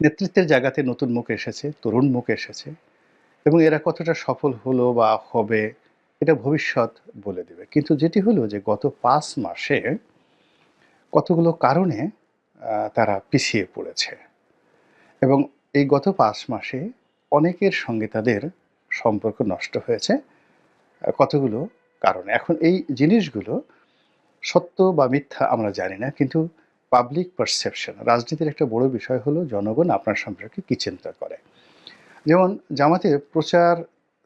নেতৃত্বের জায়গাতে নতুন মুখ এসেছে, তরুণ মুখ এসেছে এবং এরা কতটা সফল হলো বা হবে এটা ভবিষ্যৎ বলে দেবে। কিন্তু যেটি হলো যে গত পাঁচ মাসে কতগুলো কারণে তারা পিছিয়ে পড়েছে এবং এই গত পাঁচ মাসে অনেকের সঙ্গে তাদের সম্পর্ক নষ্ট হয়েছে কতগুলো কারণে। এখন এই জিনিসগুলো সত্য বা মিথ্যা আমরা জানি না, কিন্তু পাবলিক পারসেপশন রাজনীতির একটা বড় বিষয় হলো জনগণ আপনার সম্পর্কে কী চিন্তা করে। যেমন জামাতে প্রচার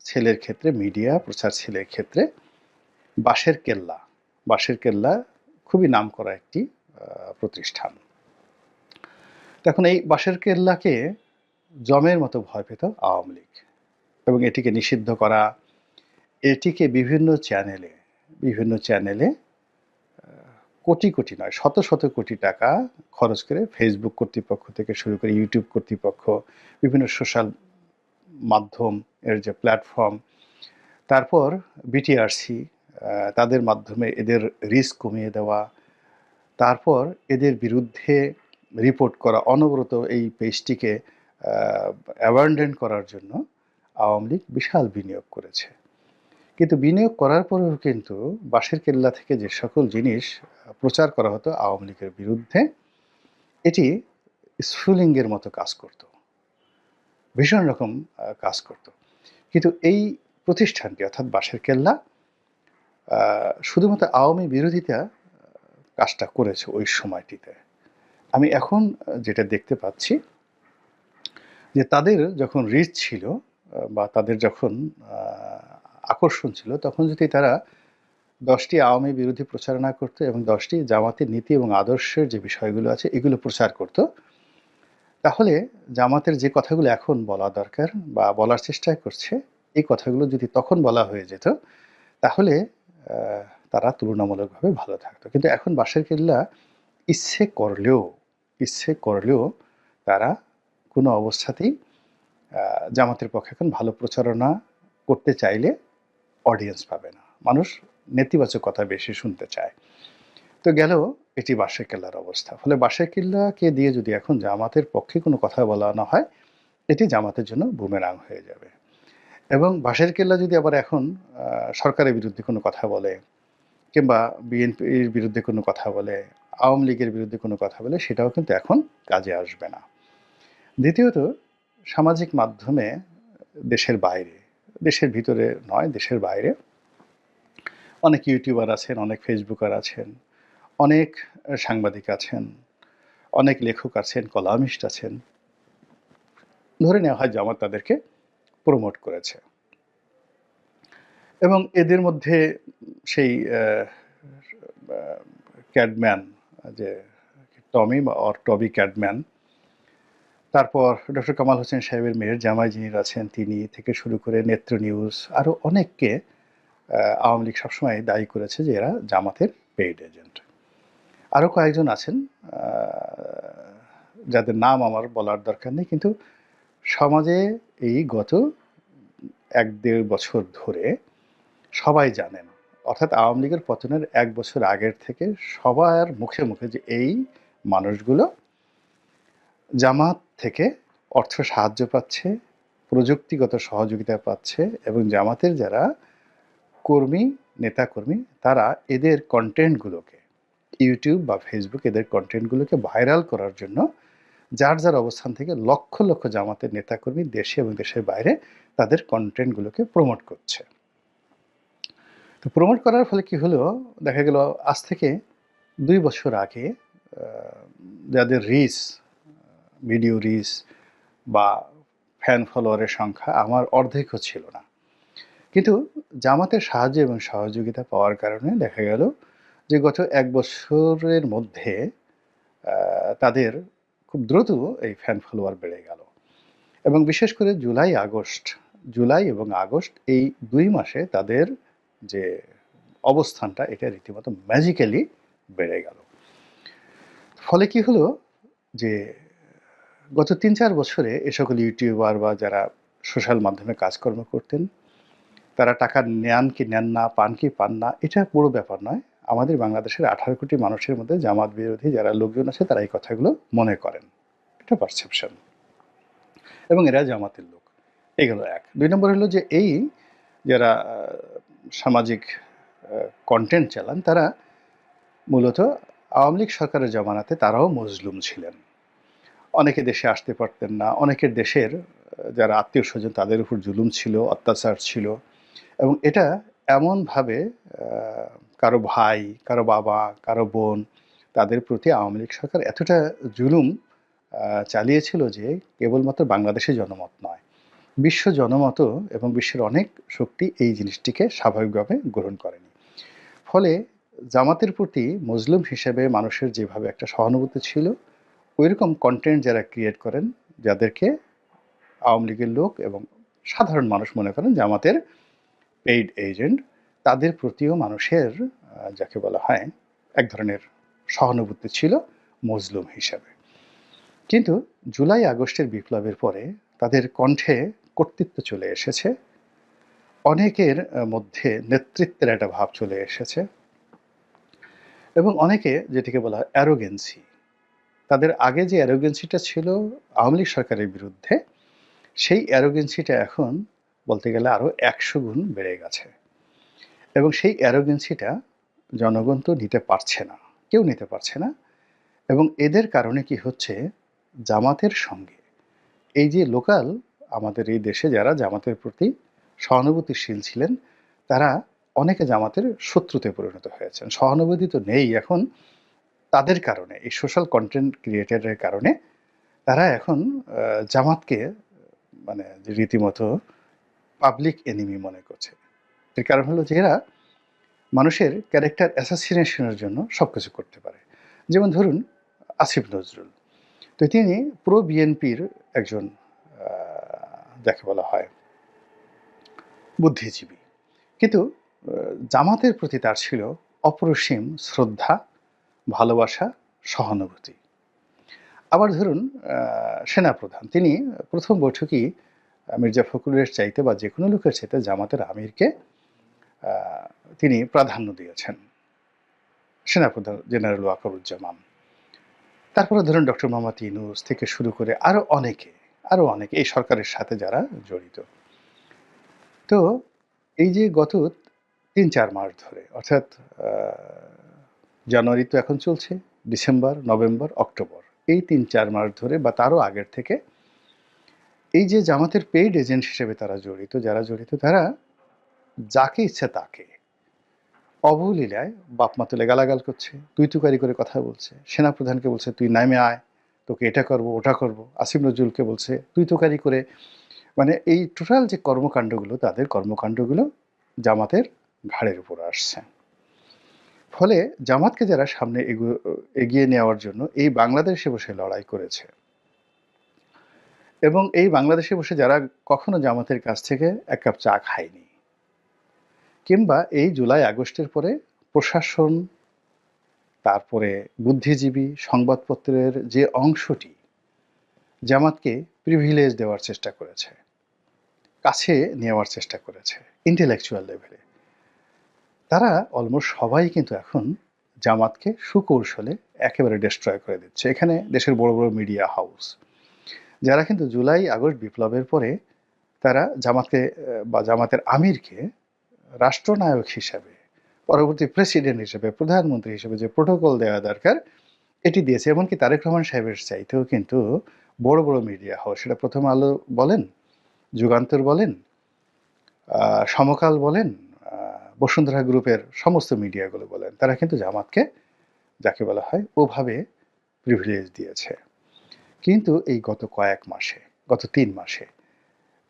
ছেলের ক্ষেত্রে মিডিয়া প্রচার ছেলের ক্ষেত্রে বাঁশের কেল্লা বাঁশের কেল্লা খুবই নামকরা একটি প্রতিষ্ঠান। তখন এই বাঁশের কেল্লাকে জমের মতো ভয় পেত আওয়ামী লীগ এবং এটিকে নিষিদ্ধ করা, এটিকে বিভিন্ন চ্যানেলে বিভিন্ন চ্যানেলে কোটি কোটি নয়, শত শত কোটি টাকা খরচ করে ফেসবুক কর্তৃপক্ষ থেকে শুরু করে ইউটিউব কর্তৃপক্ষ, বিভিন্ন সোশ্যাল মাধ্যম এর যে প্ল্যাটফর্ম তারপর বিটিআরসি তাদের মাধ্যমে এদের রিস্ক কমিয়ে দেওয়া, তারপর এদের বিরুদ্ধে রিপোর্ট করা, অনবরত এই পেজটিকে অ্যাবান্ডেন করার জন্য আওয়ামী লীগ বিশাল বিনিয়োগ করেছে। কিন্তু বিনিয়োগ করার পরেও কিন্তু বাঁশের কেল্লা থেকে যে সকল জিনিস প্রচার করা হতো আওয়ামী লীগের বিরুদ্ধে, এটি স্ফুলিঙ্গের মতো কাজ করত। ভীষণ রকম কাজ করত। কিন্তু এই প্রতিষ্ঠানটি, অর্থাৎ বাঁশের কেল্লা শুধুমাত্র আওয়ামী বিরোধিতা কাজটা করেছে ওই সময়টিতে। আমি এখন যেটা দেখতে পাচ্ছি, যে তাদের যখন রিচ ছিল বা তাদের যখন আকর্ষণ ছিল, তখন যদি তারা দশটি আওয়ামী বিরোধী প্রচারণা করতো এবং দশটি জামাতের নীতি এবং আদর্শের যে বিষয়গুলো আছে, এগুলো প্রচার করত, তাহলে জামাতের যে কথাগুলো এখন বলা দরকার বা বলার চেষ্টা করছে, এই কথাগুলো যদি তখন বলা হয়ে যেত, তাহলে তারা তুলনামূলকভাবে ভালো থাকতো। কিন্তু এখন বাঁশের কেল্লা ইচ্ছে করলেও ইচ্ছে করলেও তারা কোনো অবস্থাতেই জামাতের পক্ষে এখন ভালো প্রচারণা করতে চাইলে অডিয়েন্স পাবে না। মানুষ নেতিবাচক কথা বেশি শুনতে চায়। তো গেল এটি বাঁশের কেল্লার অবস্থা। ফলে বাঁশের কেল্লাকে দিয়ে যদি এখন জামাতের পক্ষে কোনো কথা বলা না হয়, এটি জামাতের জন্য বুমেরাং হয়ে যাবে। এবং বাঁশের কেল্লা যদি আবার এখন সরকারের বিরুদ্ধে কোনো কথা বলে কিংবা বিএনপির বিরুদ্ধে কোনো কথা বলে, আওয়ামী লীগের বিরুদ্ধে কোনো কথা বলে, সেটাও কিন্তু এখন কাজে আসবে না। দ্বিতীয়ত, সামাজিক মাধ্যমে দেশের বাইরে দেশের ভিতরে নয়, দেশের বাইরে। অনেক ইউটিউবার আছেন, অনেক ফেসবুকার আছেন, অনেক সাংবাদিক আছেন, অনেক লেখক আছেন, কলামিস্ট আছেন। ধরে নেওয়া হয় জামাত তাদেরকে প্রমোট করেছে। এবং এদের মধ্যে সেই ক্যাডম্যান, যে টমি বা অর টবি ক্যাডম্যান তারপর ডক্টর কামাল হোসেন সাহেবের মেয়ের জামাই যিনি আছেন তিনি থেকে শুরু করে নেত্র নিউজ আরও অনেককে আওয়ামী লীগ সবসময় দায়ী করেছে যে এরা জামাতের পেইড এজেন্ট আরও কয়েকজন আছেন যাদের নাম আমার বলার দরকার নেই, কিন্তু সমাজে এই গত এক দেড় বছর ধরে সবাই জানেন, অর্থাৎ আওয়ামী লীগের পতনের এক বছর আগের থেকে সবার মুখে মুখে যে এই মানুষগুলো জামাত থেকে অর্থ সাহায্য পাচ্ছে, প্রযুক্তিগত সহযোগিতা পাচ্ছে এবং জামাতের যারা কর্মী, নেতাকর্মী, তারা এদের কন্টেন্টগুলোকে ইউটিউব বা ফেসবুক এদের কন্টেন্টগুলোকে ভাইরাল করার জন্য যার যার অবস্থান থেকে লক্ষ লক্ষ জামাতের নেতাকর্মী দেশে এবং দেশের বাইরে তাদের কন্টেন্টগুলোকে প্রমোট করছে। তো প্রমোট করার ফলে কি হলো? দেখা গেল আজ থেকে দুই বছর আগে যাদের রিচ ভিডিও রিচ বা ফ্যান ফলোয়ারের সংখ্যা আমার অর্ধেকও ছিল না। কিন্তু জামাতের সাহায্য এবং সহযোগিতা পাওয়ার কারণে দেখা গেল যে গত এক বছরের মধ্যে তাদের খুব দ্রুত এই ফ্যান ফলোয়ার বেড়ে গেল। এবং বিশেষ করে জুলাই, আগস্ট, জুলাই এবং আগস্ট এই দুই মাসে তাদের যে অবস্থানটা, এটা রীতিমতো ম্যাজিক্যালি বেড়ে গেল। ফলে কি হলো যে গত তিন চার বছরে এ সকল ইউটিউবার বা যারা সোশ্যাল মাধ্যমে কাজকর্ম করতেন, তারা টাকা নেন কি নেন না, পান কি পান না, এটা বড় ব্যাপার নয়। আমাদের বাংলাদেশের আঠারো কোটি মানুষের মধ্যে জামাত বিরোধী যারা লোকজন আছে, তারা এই কথাগুলো মনে করেন। এটা পারসেপশন এবং এরা জামাতের লোক। এগুলো এক। দুই নম্বর হলো যে এই যারা সামাজিক কন্টেন্ট চালান, তারা মূলত আওয়ামী লীগ সরকারের জমানাতে তারাও মজলুম ছিলেন। অনেকে দেশে আসতে পারতেন না। অনেকের দেশের যারা আত্মীয় স্বজন তাদের উপর জুলুম ছিল, অত্যাচার ছিল এবং এটা এমনভাবে কারও ভাই, কারও বাবা, কারও বোন তাদের প্রতি আওয়ামী লীগ সরকার এতটা জুলুম চালিয়েছিল যে কেবলমাত্র বাংলাদেশের জনমত নয়। বিশ্ব জনমত এবং বিশ্বের অনেক শক্তি এই জিনিসটিকে স্বাভাবিকভাবে গ্রহণ করেনি। ফলে জামাতের প্রতি মুসলিম হিসেবে মানুষের যেভাবে একটা সহানুভূতি ছিল ওইরকম কন্টেন্ট যারা ক্রিয়েট করেন, যাদেরকে আওয়ামী লীগের লোক এবং সাধারণ মানুষ মনে করেন জামাতের পেইড এজেন্ট তাদের প্রতিও মানুষের যাকে বলা হয়, এক ধরনের সহানুভূতি ছিল মজলুম হিসাবে। কিন্তু জুলাই আগস্টের বিপ্লবের পরে তাদের কণ্ঠে কর্তৃত্ব চলে এসেছে। অনেকের মধ্যে নেতৃত্বের একটা ভাব চলে এসেছে। এবং অনেকে যেটিকে বলা হয় অ্যারোগেন্সি তাদের আগে যে অ্যারোগেন্সিটা ছিল আওয়ামী লীগ সরকারের বিরুদ্ধে, সেই অ্যারোগেন্সিটা এখন বলতে গেলে আরও একশো গুণ বেড়ে গেছে। এবং সেই অ্যারোগেন্সিটা জনগণ তো নিতে পারছে না, কেউ নিতে পারছে না। এবং এদের কারণে কি হচ্ছে? জামাতের সঙ্গে। এই যে লোকাল আমাদের এই দেশে যারা জামাতের প্রতি সহানুভূতিশীল ছিলেন, তারা অনেকে জামাতের শত্রুতে পরিণত হয়েছেন। সহানুভূতি তো নেই এখন। তাদের কারণে, এই সোশ্যাল কন্টেন্ট ক্রিয়েটারের কারণে তারা এখন জামাতকে মানে রীতিমতো পাবলিক এনিমি মনে করছে। এর কারণ হলো যে এরা মানুষের ক্যারেক্টার অ্যাসাসিনেশনের জন্য সব কিছু করতে পারে। যেমন ধরুন, আসিফ নজরুল। তো তিনি প্রো বিএনপির একজন যাকে বলা হয় বুদ্ধিজীবী। কিন্তু জামাতের প্রতি তার ছিল অপরিসীম শ্রদ্ধা ভালোবাসা, সহানুভূতি। আবার ধরুন সেনাপ্রধান, তিনি প্রথম বৈঠকই মির্জা ফখরুলের চাইতে বা যে কোনো লোকের চাইতে জামাতের আমিরকে তিনি প্রাধান্য দিয়েছেন। সেনাপ্রধান জেনারেল ওয়াকারুজ্জামান। তারপরে ধরুন, ডক্টর মোহাম্মদ ইনুস থেকে শুরু করে আরও অনেকে আরও অনেকে, এই সরকারের সাথে যারা জড়িত। তো এই যে গত তিন চার মাস ধরে, অর্থাৎ জানুয়ারি তো এখন চলছে, ডিসেম্বর, নভেম্বর, অক্টোবর। এই তিন, চার মাস ধরে বা তারও আগের থেকে এই যে জামাতের পেইড এজেন্ট হিসেবে তারা জড়িত, যারা জড়িত, তারা যাকে ইচ্ছে তাকে অবলীলায় বাপ মা তুলে গালাগাল করছে, তুই তুকারি করে কথা বলছে, সেনাপ্রধানকে বলছে, তুই নামে আয়, তোকে এটা করব, ওটা করব। আসিম নজরুলকে বলছে, তুই তুকারি করে। মানে এই টোটাল যে কর্মকাণ্ডগুলো, তাদের কর্মকাণ্ডগুলো জামাতের ঘাড়ের উপর আসছে। ফলে জামাতকে যারা সামনে এগু- এগিয়ে নেওয়ার জন্য এই বাংলাদেশে বসে লড়াই করেছে। এবং এই বাংলাদেশে বসে যারা কখনো জামাতের কাছ থেকে এক কাপ চা খায়নি, কিংবা এই জুলাই আগস্টের পরে প্রশাসন, তারপরে বুদ্ধিজীবী সংবাদপত্রের যে অংশটি, জামাতকে প্রিভিলেজ দেওয়ার চেষ্টা করেছে, কাছে নেওয়ার চেষ্টা করেছে ইন্টেলেকচুয়াল লেভেলে তারা অলমোস্ট সবাই কিন্তু এখন জামাতকে সুকৌশলে একেবারে ডিস্ট্রয় করে দিচ্ছে। এখানে দেশের বড় বড় মিডিয়া হাউস যারা কিন্তু জুলাই, আগস্ট বিপ্লবের পরে তারা জামাতকে, বা জামাতের আমিরকে রাষ্ট্রনায়ক হিসাবে, পরবর্তী প্রেসিডেন্ট হিসেবে, প্রধানমন্ত্রী হিসেবে যে প্রোটোকল দেওয়া দরকার, এটি দিয়েছে। এমনকি তারেক রহমান সাহেবের চাইতেও কিন্তু বড় বড় মিডিয়া হাউস সেটা প্রথম আলো বলেন, যুগান্তর বলেন সমকাল বলেন বসুন্ধরা গ্রুপের সমস্ত মিডিয়াগুলো বলেন, তারা কিন্তু জামাতকে যাকে বলা হয় ওভাবে প্রিভিলেজ দিয়েছে। কিন্তু এই গত কয়েক মাসে, গত তিন মাসে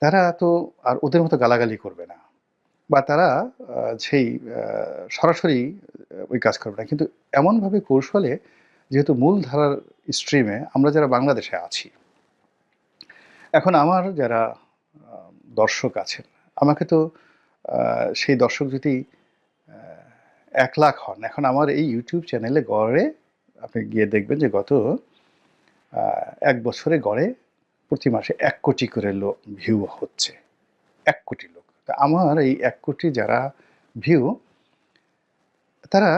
তারা তো আর ওদের মতো গালাগালি করবে না বা তারা সেই সরাসরি ওই কাজ করবে না। কিন্তু এমনভাবে কৌশলে যেহেতু মূল ধারার স্ট্রিমে আমরা যারা বাংলাদেশে আছি, এখন আমার যারা দর্শক আছেন, আমাকে তো সেই দর্শক যদি এক লাখ হন, এখন আমার এই ইউটিউব চ্যানেলে গড়ে আপনি গিয়ে দেখবেন যে গত এক বছরে গড়ে প্রতি মাসে এক কোটি করে লোক ভিউ হচ্ছে। এক কোটি লোক। তা আমার এই এক কোটি যারা ভিউ তারা